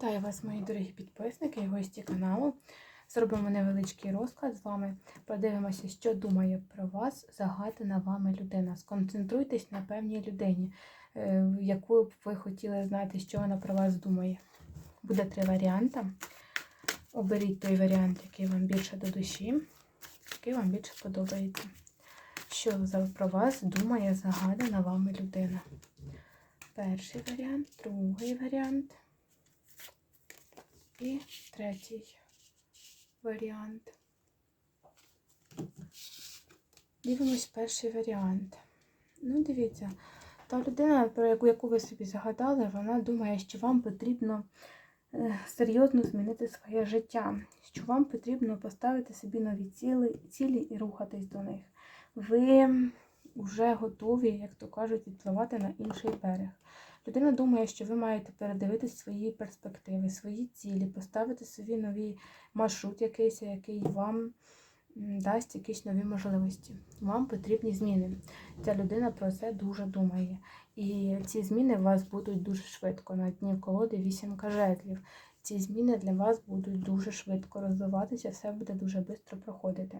Вітаю вас, мої дорогі підписники і гості каналу. Зробимо невеличкий розклад з вами. Подивимося, що думає про вас загадана вами людина. Сконцентруйтесь на певній людині, е, яку б ви хотіли знати, що вона про вас думає. Буде три варіанти. Оберіть той варіант, який вам більше до душі, який вам більше подобається. Що про вас думає загадана вами людина? Перший варіант, другий варіант. І третій варіант. Дивимось перший варіант. Ну, дивіться, та людина, про яку, яку ви собі загадали, вона думає, що вам потрібно е, серйозно змінити своє життя, що вам потрібно поставити собі нові цілі, цілі і рухатись до них. Ви вже готові, як то кажуть, відпливати на інший берег. Людина думає, що ви маєте передивитись свої перспективи, свої цілі, поставити собі новий маршрут, якийсь, який вам дасть якісь нові можливості. Вам потрібні зміни. Ця людина про це дуже думає. І ці зміни у вас будуть дуже швидко. На дні колоди вісімка жезлів. Ці зміни для вас будуть дуже швидко розвиватися, все буде дуже швидко проходити.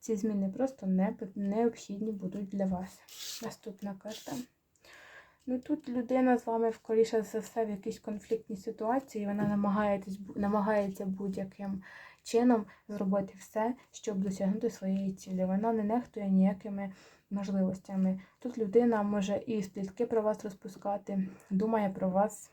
Ці зміни просто не, необхідні будуть для вас. Наступна карта. Ну тут людина з вами, скоріше за все, в якійсь конфліктній ситуації, вона намагається, намагається будь-яким чином зробити все, щоб досягнути своєї цілі. Вона не нехтує ніякими можливостями. Тут людина може і сплітки про вас розпускати, думає про вас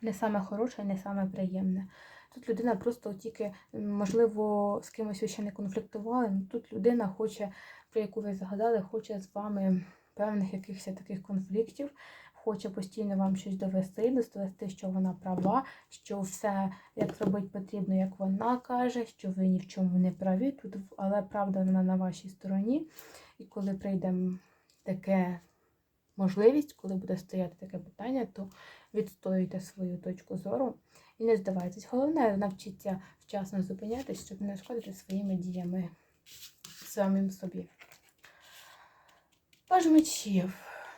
не саме хороше, не саме приємне. Тут людина просто тільки, можливо, з кимось ви ще не конфліктували, але тут людина хоче, про яку ви загадали, хоче з вами певних якихось таких конфліктів, хоче постійно вам щось довести, довести, що вона права, що все як зробити потрібно, як вона каже, що ви ні в чому не праві, тут, але правда вона на вашій стороні. І коли прийде таке можливість, коли буде стояти таке питання, то відстоюйте свою точку зору і не здавайтесь. Головне, навчіться вчасно зупинятись, щоб не шкодити своїми діями самим собі. Паж мечів.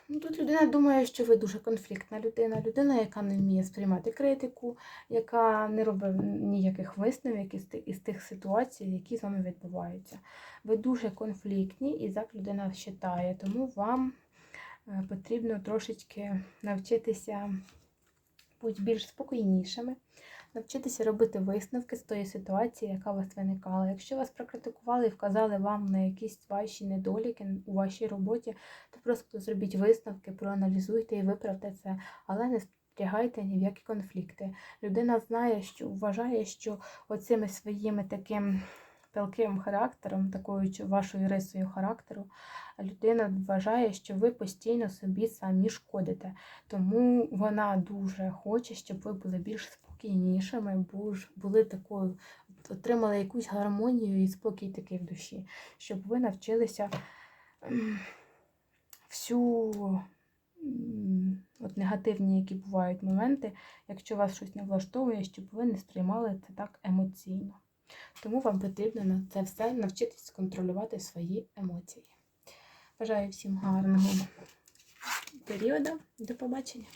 Ну, Тут людина думає, що ви дуже конфліктна людина, людина, яка не вміє сприймати критику, яка не робить ніяких висновок із тих, ситуацій, які з вами відбуваються. Ви дуже конфліктні і так людина вважає, тому вам е, потрібно трошечки навчитися бути більш спокійнішими, навчитися робити висновки з тої ситуації, яка у вас виникала. Якщо вас прокритикували і вказали вам на якісь ваші недоліки у вашій роботі, то просто зробіть висновки, проаналізуйте і виправте це, але не втягайте ні в які конфлікти. Людина знає, що вважає, що оцими своїми таким. Пилким характером, такою вашою рисою характеру, людина вважає, що ви постійно собі самі шкодите. Тому вона дуже хоче, щоб ви були більш спокійнішими, були такою, отримали якусь гармонію і спокій такий в душі, щоб ви навчилися всю от негативні, які бувають моменти, якщо вас щось не влаштовує, щоб ви не сприймали це так емоційно. Тому вам потрібно на це все навчитись контролювати свої емоції. Бажаю всім гарного періоду. До побачення!